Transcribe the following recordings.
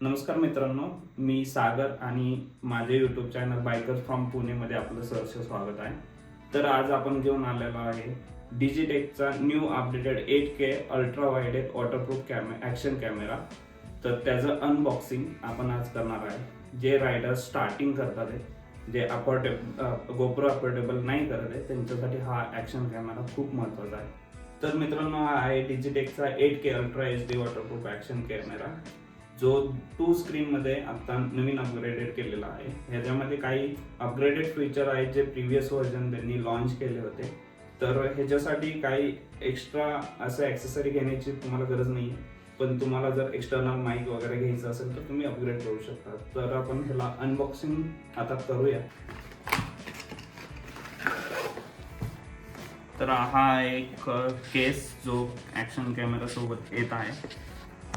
नमस्कार मित्रांनो मी सागर आणि माझे युट्यूब चॅनल बायकर्स फ्रॉम पुणेमध्ये आपलं सहर्ष स्वागत आहे. तर आज आपण घेऊन आलेलो आहे डिजिटेकचा new updated eight K ultra wided waterproof कॅमे ॲक्शन कॅमेरा तर त्याचं अनबॉक्सिंग आपण आज करणार आहे. जे रायडर स्टार्टिंग करतात आहे जे अफोर्डेबल गोप्रो अफोर्डेबल नाही करत आहे त्यांच्यासाठी हा ॲक्शन कॅमेरा खूप महत्त्वाचा आहे. तर मित्रांनो हा आहे डिजिटेकचा eight K ultra H D waterproof action camera जो टू स्क्रीनमध्ये आत्ता नवीन अपग्रेडेड केलेला आहे. ह्याच्यामध्ये काही अपग्रेडेड फीचर आहेत जे प्रिव्हियस व्हर्जन त्यांनी लॉन्च केले होते. तर ह्याच्यासाठी काही एक्स्ट्रा असं ॲक्सेसरी घेण्याची तुम्हाला गरज नाही आहे पण तुम्हाला जर एक्स्टर्नल माईक वगैरे घ्यायचं असेल तर तुम्ही अपग्रेड करू शकता. तर आपण ह्याला अनबॉक्सिंग आता करूया. तर हा एक केस जो ॲक्शन कॅमेरासोबत येत आहे.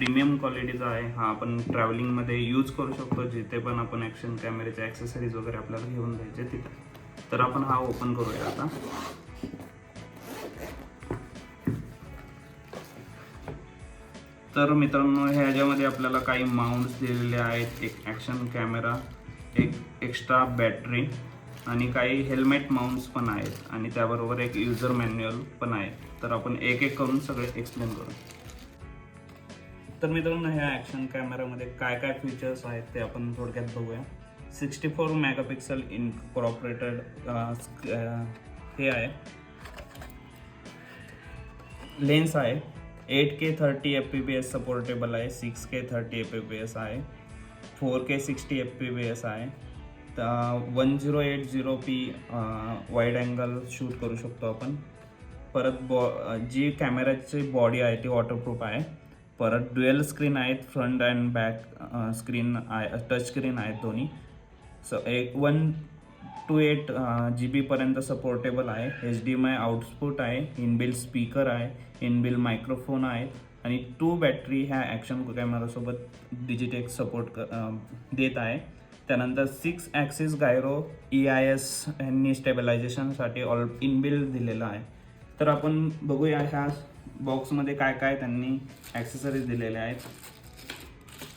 प्रीमियम क्वालिटीचा आहे. हा आपण ट्रॅव्हलिंगमध्ये यूज करू शकतो. जिथे पण आपण ॲक्शन कॅमेऱ्याचे ॲक्सेसरीज वगैरे आपल्याला घेऊन जायचे तिथे. तर आपण हा ओपन करूया आता. तर मित्रांनो ह्याच्यामध्ये आपल्याला काही माउंट्स दिलेले आहेत. एक ॲक्शन कॅमेरा एक एक्स्ट्रा बॅटरी आणि काही हेल्मेट माउंट्स पण आहेत. आणि त्याबरोबर एक युजर मॅन्युअल पण आहे. तर आपण एक एक करून सगळे एक्सप्लेन करू. तर मित्रांनो ह्या ॲक्शन कॅमेरामध्ये काय काय फीचर्स आहेत ते आपण थोडक्यात बघूया. सिक्स्टी फोर मेगापिक्सल इनकॉर्पोरेटेड हे आहे. लेन्स आहे. Eight K thirty F P B S supportable आहे. Six K thirty F P B S आहे. Four K sixty F P B S आहे. One zero eight zero P wide angle shoot करू शकतो आपण. परत बॉ जी कॅमेऱ्याची बॉडी आहे ती वॉटरप्रूफ आहे. परत ड्युएल स्क्रीन आहेत फ्रंट अँड बॅक स्क्रीन आहे टच स्क्रीन आहेत दोन्ही. स एक वन टू एट जी बीपर्यंत सपोर्टेबल आहे. H D M I output आहे इनबिल स्पीकर आहे इनबिल मायक्रोफोन आहे आणि टू बॅटरी ह्या ॲक्शन कॅमेरासोबत डिजिटेक सपोर्ट क देत आहे. त्यानंतर six axis gyro E I S यांनी स्टेबलायझेशनसाठी ऑल इनबिल दिलेलं आहे. तर आपण बघूया ह्या बॉक्समध्ये काय काय त्यांनी ॲक्सेसरीज दिलेल्या आहेत.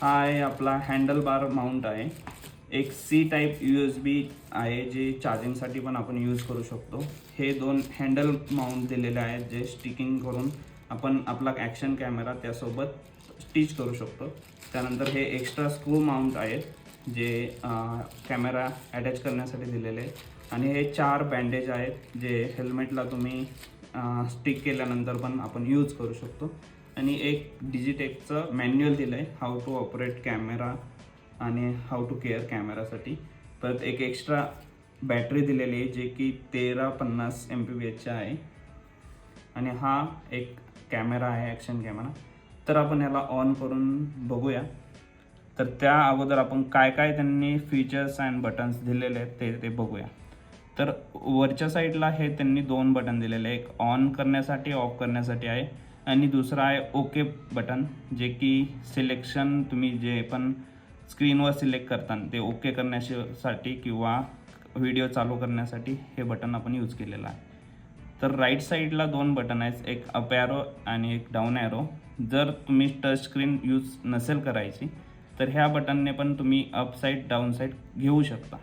हा आहे आपला हँडल बार माउंट आहे. एक C type U S B आहे जे चार्जिंगसाठी पण आपण यूज करू शकतो. हे दोन हँडल माउंट दिलेले आहेत जे स्टिकिंग करून आपण आपला ॲक्शन कॅमेरा त्यासोबत स्टिच करू शकतो. त्यानंतर हे एक्स्ट्रा स्क्रू माउंट आहेत जे कॅमेरा अटॅच करण्यासाठी दिलेले आहेत. आणि हे चार बँडेज आहेत जे हेल्मेटला तुम्ही स्टिक केल्यानंतर पण आपण यूज करू शकतो. आणि एक डिजिटेकचं मॅन्युअल दिलं आहे हाऊ टू ऑपरेट कॅमेरा आणि हाऊ टू केअर कॅमेरासाठी परत एक एक्स्ट्रा बॅटरी दिलेली आहे जे की तेरा पन्नास एम पी बी एचचा आहे. आणि हा एक कॅमेरा आहे ॲक्शन कॅमेरा तर आपण याला ऑन करून बघूया. तर त्या अगोदर आपण काय काय त्यांनी फीचर्स अँड बटन्स दिलेले आहेत ते ते बघूया. वरच्या साईडला हे त्यांनी दोन बटन दिलेले एक ऑन करण्यासाठी ऑफ करण्यासाठी आहे. आणि दुसरं आहे ओके बटन जे की सिलेक्शन तुम्ही जे पण स्क्रीनवर सिलेक्ट करता ते ओके करण्यासाठी किंवा व्हिडिओ चालू करण्यासाठी हे बटन आपण यूज केलेलं आहे. तर राईट साईडला दोन बटन आहेत एक अप ॲरो आणि एक डाऊन ॲरो. जर तुम्ही टच स्क्रीन यूज नसेल करायची तर ह्या बटनने पण तुम्ही अप साईड डाऊन साईड घेऊ शकता.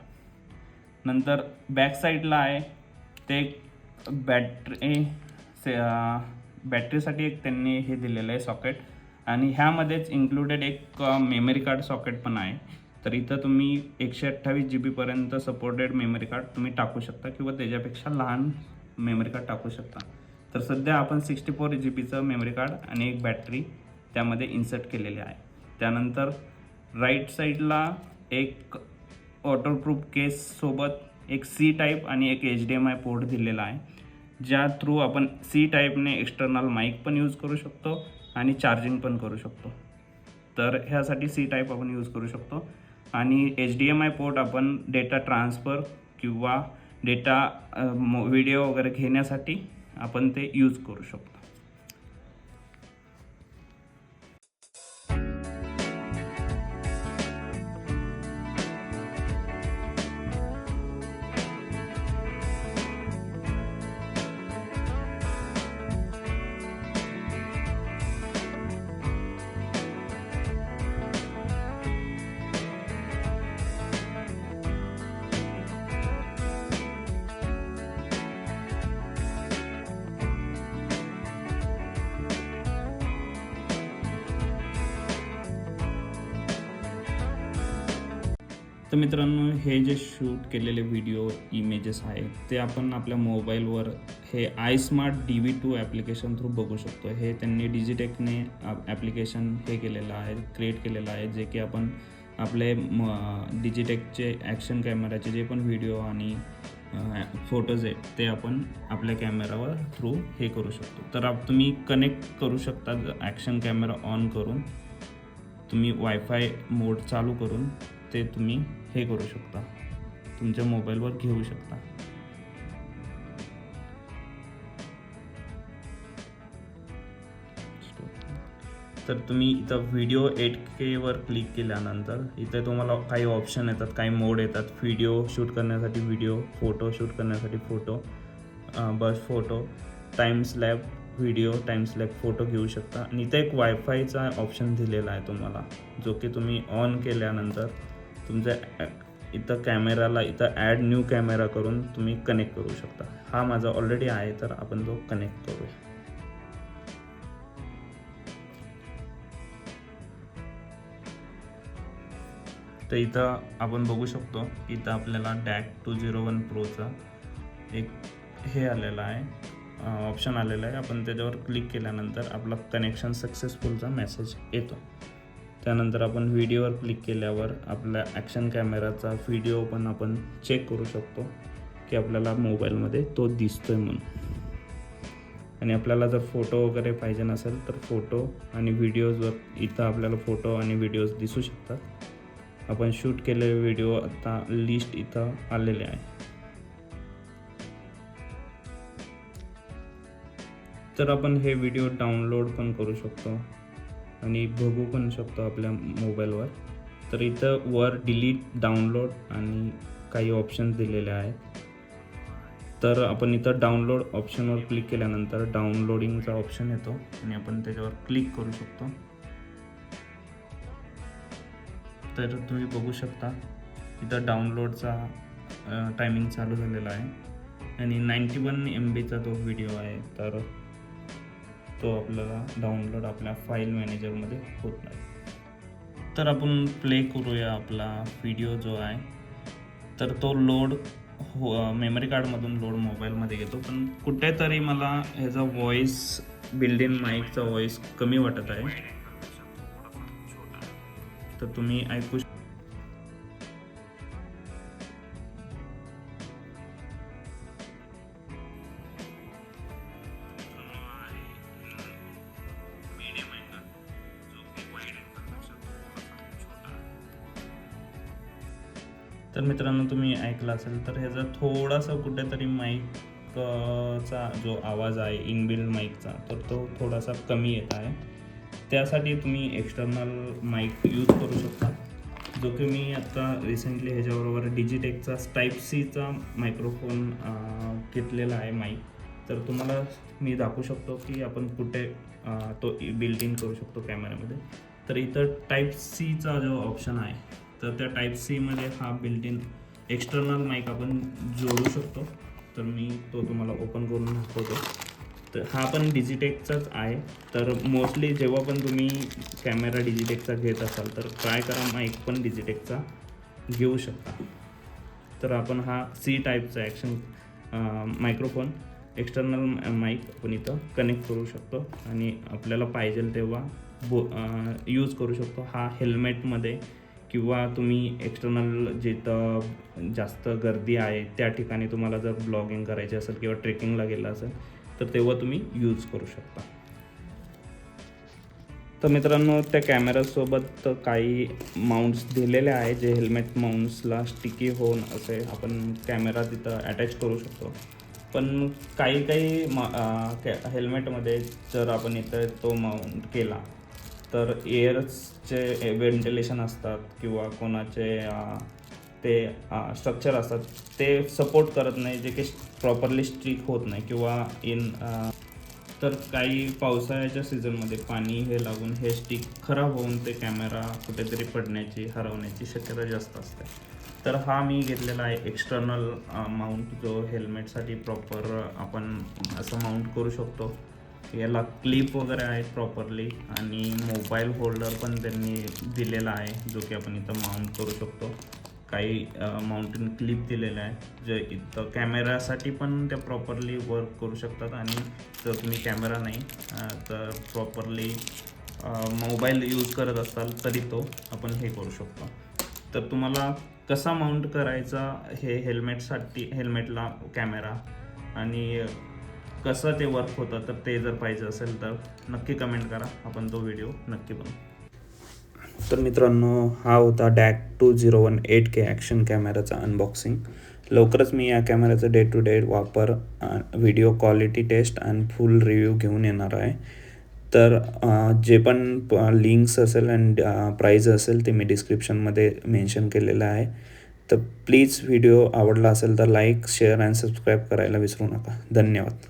नंतर बॅक साईडला आहे. ते एक बॅटरी से बॅटरीसाठी एक त्यांनी हे दिलेलं आहे सॉकेट आणि ह्यामध्येच इन्क्लुडेड एक मेमरी कार्ड सॉकेट पण आहे. तर इथं तुम्ही एकशे अठ्ठावीस जी बीपर्यंत सपोर्टेड मेमरी कार्ड तुम्ही टाकू शकता किंवा त्याच्यापेक्षा लहान मेमरी कार्ड टाकू शकता. तर सध्या आपण सिक्स्टी फोर जी बीचं मेमरी कार्ड आणि एक बॅटरी त्यामध्ये इन्सर्ट केलेली आहे. त्यानंतर राईट साईडला एक वॉटरप्रूफ केससोबत एक सी टाईप आणि एक H D M I port दिलेला आहे. ज्या थ्रू आपण सी टाईपने एक्सटर्नल माईक पण यूज करू शकतो आणि चार्जिंग पण करू शकतो. तर ह्यासाठी सी टाईप आपण यूज करू शकतो. आणि H D M I port आपण डेटा ट्रान्सफर किंवा डेटा व्हिडिओ वगैरे घेण्यासाठी आपण ते यूज करू शकतो. तर मित्रांनो हे जे शूट केलेले व्हिडिओ इमेजेस आहेत ते आपण आपल्या मोबाईलवर हे I smart D V two application through बघू शकतो. हे त्यांनी डिजिटेकने ॲप्लिकेशन हे केलेलं आहे क्रिएट केलेलं आहे जे की आपण आपले म डिजिटेकचे ॲक्शन कॅमेराचे जे पण व्हिडिओ आणि फोटोज आहेत ते आपण आपल्या कॅमेरावर थ्रू हे करू शकतो. तर आप तुम्ही कनेक्ट करू शकता ॲक्शन कॅमेरा ऑन करून. तुम्ही वायफाय मोड चालू करून ते तुम्ही हे करू शकता. तुमच्या मोबाईलवर घेऊ शकता. तर तुम्ही इथं व्हिडिओ एट केवर क्लिक केल्यानंतर इथे तुम्हाला काही ऑप्शन येतात काही मोड येतात. व्हिडिओ शूट करण्यासाठी व्हिडिओ फोटो शूट करण्यासाठी फोटो बस photo time slab video time slab photo घेऊ शकता. आणि इथं एक वायफायचा ऑप्शन दिलेला आहे तुम्हाला जो की तुम्ही ऑन केल्यानंतर तुमच्या ॲ- इथं कॅमेराला इथं ॲड न्यू कॅमेरा करून तुम्ही कनेक्ट करू शकता. हा माझा ऑलरेडी आहे तर आपण तो कनेक्ट करूया. तर इथं आपण बघू शकतो इथं आपल्याला डॅक टू झिरो वन प्रोचा एक हे आलेलं आहे ऑप्शन आलेलं आहे. आपण त्याच्यावर क्लिक केल्यानंतर आपला कनेक्शन सक्सेसफुलचा मेसेज येतो. त्यानंतर आपण व्हिडिओवर क्लिक केल्यावर आपल्या ॲक्शन कॅमेराचा व्हिडिओ पण आपण चेक करू शकतो की आपल्याला मोबाईलमध्ये तो दिसतोय म्हणून. आणि आपल्याला जर फोटो वगैरे पाहिजे नसेल तर फोटो आणि व्हिडिओजवर इथं आपल्याला फोटो आणि व्हिडिओज दिसू शकतात. आपण शूट केलेले व्हिडिओ आता लिस्ट इथं आलेले आहे. तर आपण हे व्हिडिओ डाउनलोड पण करू शकतो. आणि बघू पण शकतो आपल्या मोबाईलवर. तर इथं वर डिलीट डाउनलोड आणि काही ऑप्शन्स दिलेले आहेत. तर आपण इथं डाउनलोड ऑप्शनवर क्लिक केल्यानंतर डाउनलोडिंगचा ऑप्शन येतो आणि आपण त्याच्यावर क्लिक करू शकतो. तर तुम्ही बघू शकता इथं डाउनलोडचा टायमिंग चालू झालेला आहे. आणि नाईंटी वन एम बीचा तो व्हिडिओ आहे. तर तो आपल्याला डाउनलोड आपल्या फाईल मॅनेजरमध्ये होत नाही. तर आपण प्ले करूया आपला व्हिडिओ जो आहे. तर तो लोड हो मेमरी कार्डमधून लोड मोबाईलमध्ये घेतो पण कुठेतरी मला ह्याचा व्हॉईस बिल्ड इन माईकचा व्हॉईस कमी वाटत आहे. तर तुम्ही ऐकू तर मित्रांनो तुम्ही ऐकलं असेल तर ह्याचा थोडासा कुठेतरी माईक चा जो आवाज आहे इनबिल्ड माईकचा तर तो थोडासा कमी येत आहे. त्यासाठी तुम्ही एक्स्टर्नल माईक यूज करू शकता. जो की मी आता रिसेंटली ह्याच्याबरोबर डिजिटेकचा टाईप सीचा मायक्रोफोन घेतलेला आहे माईक तर तुम्हाला मी दाखवू शकतो की आपण कुठे तो बिल्ड इन करू शकतो कॅमेऱ्यामध्ये तर इथं टाईप सीचा जो ऑप्शन आहे तर त्या टाईप सीमध्ये हा बिल्ट इन एक्सटर्नल माईक आपण जोडू शकतो. तर मी तो तुम्हाला ओपन करून दाखवतो. तर हा पण डिजिटेकचाच आहे. तर मोस्टली जेव्हा पण तुम्ही कॅमेरा डिजिटेकचा घेत असाल तर ट्राय करा माईक पण डिजिटेकचा घेऊ शकता. तर आपण हा सी टाईपचा ॲक्शन मायक्रोफोन एक्सटर्नल माईक आपण इथं कनेक्ट करू शकतो. आणि आपल्याला पाहिजे तेव्हा बो यूज करू शकतो. हा हेल्मेटमध्ये किंवा तुम्ही एक्सटर्नल जिथं जास्त गर्दी आहे त्या ठिकाणी तुम्हाला जर ब्लॉगिंग करायची असेल किंवा ट्रेकिंगला गेलं असेल तर तेव्हा तुम्ही यूज करू शकता. तर मित्रांनो त्या कॅमेरासोबत काही माउंट्स दिलेले आहे जे हेल्मेट माउंट्सला स्टिकी होऊन असे आपण कॅमेरा तिथं अटॅच करू शकतो. पण काही काही मा कॅ हेल्मेटमध्ये जर आपण इथं तो माउंट केला तर एअर्सचे व्हेंटिलेशन असतात किंवा कोणाचे ते स्ट्रक्चर असतात ते सपोर्ट करत नाही जे की प्रॉपरली स्ट्रीक होत नाही किंवा इन तर काही पावसाळ्याच्या सीझनमध्ये पाणी हे लागून हे स्टिक खराब होऊन ते कॅमेरा कुठेतरी पडण्याची हरवण्याची शक्यता जास्त असते. तर हा मी घेतलेला आहे एक्सटर्नल माउंट जो हेल्मेटसाठी प्रॉपर आपण असं माउंट करू शकतो. याला क्लिप वगैरे आहेत प्रॉपरली आणि मोबाईल होल्डर पण त्यांनी दिलेला आहे जो की आपण इथं माउंट करू शकतो. काही माउंटेन क्लिप दिलेला आहे जे इथं कॅमेरासाठी पण त्या प्रॉपरली वर्क करू शकतात आणि जर तुम्ही कॅमेरा नाही तर प्रॉपरली मोबाईल यूज करत असाल तरी तो आपण हे करू शकतो. तर तुम्हाला कसा माउंट करायचा हे हेल्मेटसाठी हेल्मेटला कॅमेरा आणि कसं ते वर्क होतं तर ते जर पाहिजे असेल तर नक्की कमेंट करा. आपण तो व्हिडिओ नक्की बनवू. तर मित्रांनो हा होता Dak two zero one eight K action कॅमेराचा unboxing लवकरच मी या कॅमेऱ्याचा डे टू डे वापर व्हिडिओ क्वालिटी टेस्ट आणि फुल रिव्ह्यू घेऊन येणार आहे. तर जे पण लिंक्स असेल अँड प्राईज असेल ते मी डिस्क्रिप्शनमध्ये मेन्शन केलेलं आहे. तर प्लीज व्हिडिओ आवडला असेल तर लाईक शेअर अँड सबस्क्राईब करायला विसरू नका. धन्यवाद.